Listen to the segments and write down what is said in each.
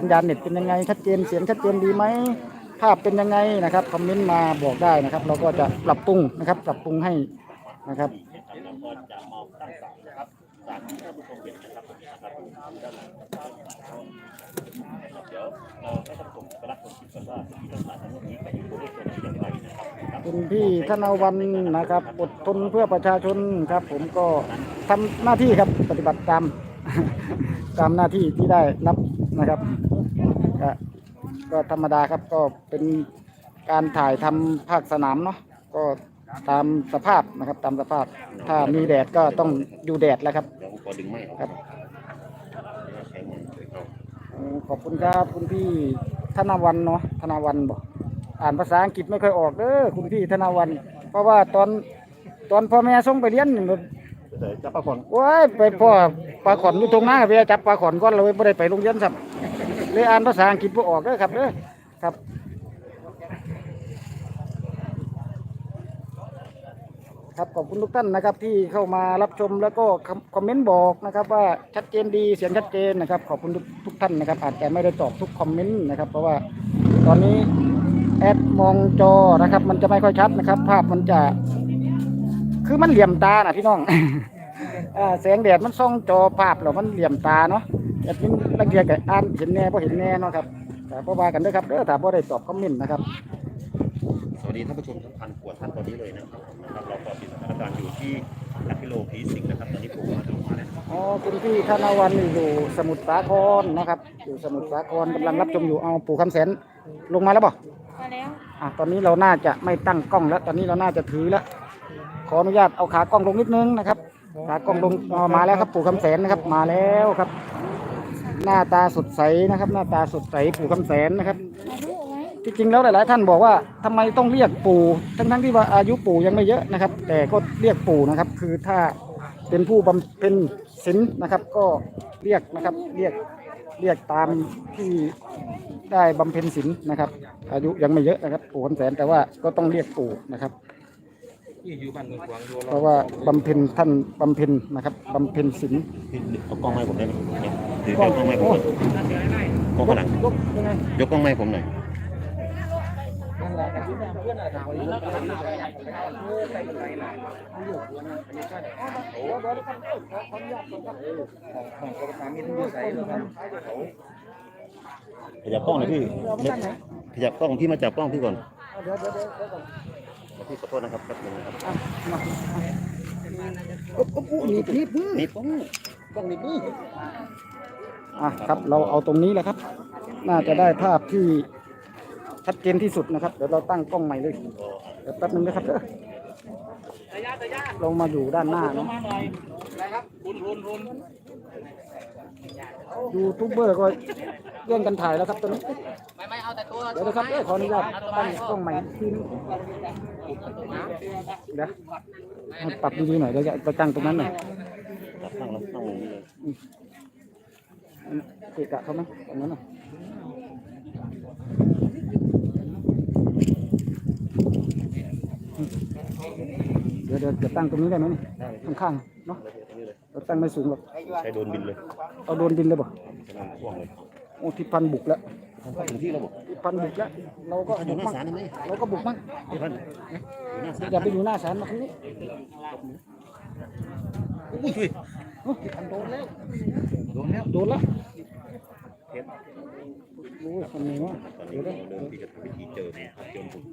สัญญาณเน็ตเป็นยังไงชัดเจนเสียงชัดเจนดีไหมภาพเป็นยังไงนะครับคอมเมนต์มาบอกได้นะครับ เราก็จะปรับปรุงนะครับ ปรับปรุงให้นะครับครับศาลที่ท่านเอางไรนะครับครับคุณพี่ธนวันนะครับอดทนเพื่อประชาชนครับ ผมก็ทำหน้าที่ครับปฏิบัติตามตามหน้าที่ที่ได้รับนะครับ ก็ก็ธรรมดาครับก็เป็นการถ่ายทำภาคสนามเนาะก็ตามสภาพนะครับตามสภาพถ้ามีแดดก็ต้องอยู่แดดแล้วครับเดี๋ยวผมขอดึงไม้ออกครับใช้มือเอาอืมขอบคุณครับคุณพี่ธนวันเนาะธนวันบอกอ่านภาษาอังกฤษไม่ค่อยออกเด้อคุณพี่ธนวัน เพราะว่าตอนตอนพ่อแม่ส่งไปเรียนนี่มันเดี๋ยวจะประคองโอ้ยไปพ่อปลาขอนอยู่ตรงหน้าเวียจับปลาขอนก่อนเลยไม่ได้ไปโรงเรียนซ้ำ เลยอ่านภาษาอังกฤษบ่ออกเด้อครับเด้อครับครับขอบคุณทุกท่านนะครับที่เข้ามารับชมแล้วก็คอมเมนต์บอกนะครับ ว่าชัดเจนดีเสียงชัดเจนนะครับ ขอบคุณทุกทุกท่านนะครับ อาจจะไม่ได้ตอบทุกคอมเมนต์นะครับ เพราะว่าตอนนี้แอดมองจอนะครับ มันจะไม่ค่อยชัดนะครับ ภาพมันจะ คือมันเหลี่ยมตานะพี่น้องอแสงแดดมันส่องจอภาพแล้วมันเหลี่ยมตาเนาะ แอดมินลังเกียจก็อ่านเห็นแน่พอเห็นแน่เนาะครับแต่พอว่ากันเด้อครับเด้อถ้าพอได้ตอบคอมเมนต์นะครับสวัสดีท่านผู้ชมทั้งพันกว่าท่านตอนนี้เลยนะครับนะครับเราก็ติดสถานการณ์อยู่ที่ลักกิโลพีสิงนะครับตอนนี้ผมมาถึงมาแล้วนะครับอ๋อคุณพี่ธนวันอยู่สมุทรสาครนะครับ อยู่สมุทรสาครกำลังรับชมอยู่เอาปู่คำแสนลงมาแล้วบ่มาแล้วอะตอนนี้เราน่าจะไม่ตั้งกล้องแล้ว ตอนนี้เราน่าจะถือแล้วขออนุญาตเอาขากล้องลงนิดนึงนะครับขากล้องลงอ๋อมาแล้วครับปู่คำแสนนะครับมาแล้วครับ หน้าตาสดใสนะครับ หน้าตาสดใสปู่คำแสนนะครับ จริงๆแล้วหลาย ๆ ท่านบอกว่าทำไมต้องเรียกปู่ทั้งๆที่ว่าอายุปู่ยังไม่เยอะนะครับ แต่ก็เรียกปู่นะครับ คือถ้าเป็นผู้บำเพ็ญศีลนะครับ ก็เรียกนะครับเรียกเรียกตามที่ได้บำเพ็ญศีลนะครับ อายุยังไม่เยอะนะครับ ปู่คำแสนแต่ว่าก็ต้องเรียกปู่นะครับ อยู่บ้านเมืองกวางอยู่เพราะว่าบำเพ็ญท่านบำเพ็ญนะครับบำเพ็ญศีลพี่เอากล้องไม้ผมได้ไหมเนี่ยถือกล้องไม้ผมหน่อยกล้องข้างหลังยกยังไงยกกล้องไม้ผมหน่อยขยับกล้องหน่อยพี่ขยับกล้องพี่มาจับกล้องพี่ก่อนเดี๋ยวเดี๋ยวเดี๋ยวเดี๋ยวก่อน พี่ขอโทษนะครับแป๊บนึงนะครับอะมาอุ๊บอุ๊บอุ๊บหนีบหนีบหนีบนี่ป้องต้องหนีบนี่อะครับเราเอาตรงนี้แหละครับ น่าจะได้ภาพที่ชัดเจนที่สุดนะครับ เดี๋ยวเราตั้งกล้องใหม่เลยเดี๋ยวแป๊บนึงนะครับเด้อเรามาอยู่ด้านหน้าเนาะ ยูทูบเบอร์ก็เรื่องกันถ่ายแล้วครับตอนนี้ไม่ไม่เอาแต่ตัวเดี๋ยวนะครับเอ้ยขออนุญาตตั้งกล้องใหม่อีกทีนึงเดี๋ยวให้ปรับดีๆหน่อยเดี๋ยวจะไปตั้งตรงนั้นหน่อยจับนั่งแล้วนั่งลงนี่เลยเกะกะเขาไหมตรงนั้นน่ะเดี๋ยวเดี๋ยวจะตั้งตรงนี้ได้ไหมนี่ข้างๆเนาะเรา ตั้งไม่สูงหรอกใช้โดรนบินเลยเอาโดนดินเลยบ่ใช้โดรนพ่วงเลยโอ้ทิพันบุกแล้วถึงที่แล้วบอกทิพันบุกแล้วเราก็อบุยู่กหน้ามั่งศาลได้ไหมเราก็บุกมั่งพี่พันอยู่หน้าศาลอย่าไปอยู่หน้าศาลมาตรงนี้อุ้ยโอ้ทิพันโดนแล้วโดนแล้วโดนแล้วเพชรโอ้ยคนนี้วะตอนเดี๋นี้ยวเรานะเริ่มที่จะทำพิธีเจอนะครับเจอบุก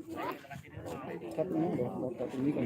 ครับนะเดี๋ยวเราตัดตรงนี้ก่อน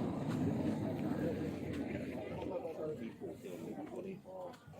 哦。